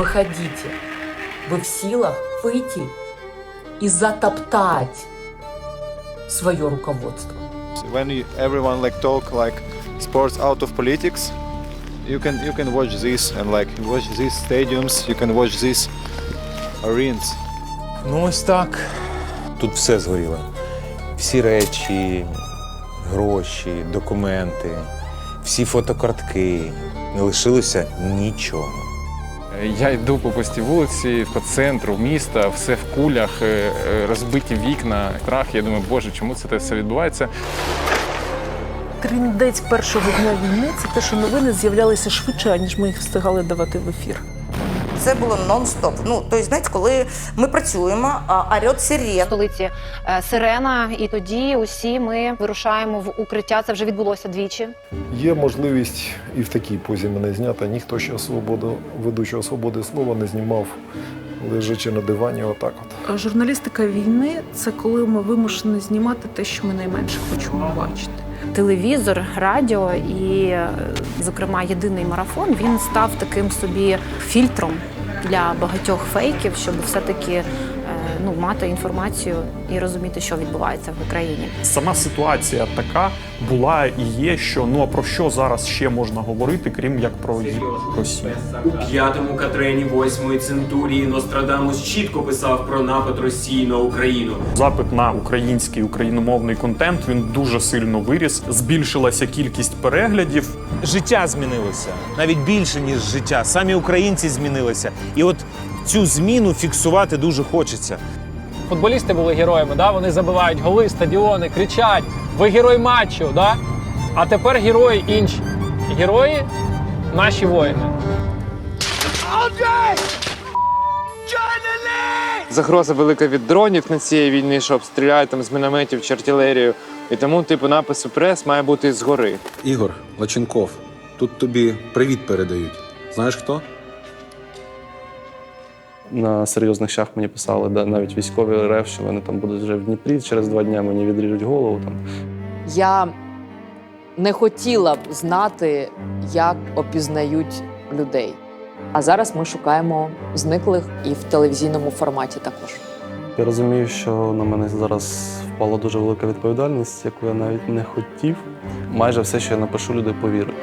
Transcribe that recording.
выходите. Вы в силах выйти и затоптать свое руководство. when you, everyone like talk like sports out of politics you can you can watch this and like watch these stadiums you can watch these arenas Ну ось так. Тут все згоріло. Всі речі, гроші, документи, всі фотокартки. Не лишилося нічого. Я йду по пустій вулиці, по центру міста, все в кулях, е, е, розбиті вікна, страх. Я думаю, боже, чому це все відбувається? Тріндець першого дня війни це те, що новини з'являлися швидше, ніж ми їх встигали давати в ефір. Це було нон-стоп. Ну, тобто, знаєте, коли ми працюємо, а орет сирен. столиці е, Сирена, і тоді усі ми вирушаємо в укриття. Це вже відбулося двічі. Є можливість і в такій позі мене зняти. Ніхто ще свободу, ведучого свободи слова не знімав, лежачи на дивані, отак от. Журналістика війни це коли ми вимушені знімати те, що ми найменше хочемо бачити. Телевізор, радіо і, зокрема, єдиний марафон він став таким собі фільтром для багатьох фейків, щоб все-таки ну, мати інформацію і розуміти, що відбувається в Україні. Сама ситуація така була і є, що ну а про що зараз ще можна говорити, крім як про Росію. У п'ятому катрені восьмої центурії Нострадамус чітко писав про напад Росії на Україну. Запит на український україномовний контент він дуже сильно виріс. Збільшилася кількість переглядів. Життя змінилося навіть більше, ніж життя. Самі українці змінилися. І от цю зміну фіксувати дуже хочеться. Футболісти були героями, да? вони забивають голи, стадіони, кричать: ви герой матчу, да? а тепер герої інші. Герої наші воїни. Загроза велика від дронів на цієї війни, що обстріляють там з мінометів чи артилерію. І тому, типу, напису прес має бути згори. Ігор Лаченков, тут тобі привіт передають. Знаєш хто? На серйозних щах мені писали, да, навіть військові РФ, що вони там будуть вже в Дніпрі через два дні мені відріжуть голову. Там. Я не хотіла б знати, як опізнають людей. А зараз ми шукаємо зниклих і в телевізійному форматі також. Я розумію, що на мене зараз впала дуже велика відповідальність, яку я навіть не хотів. Майже все, що я напишу, люди повірять.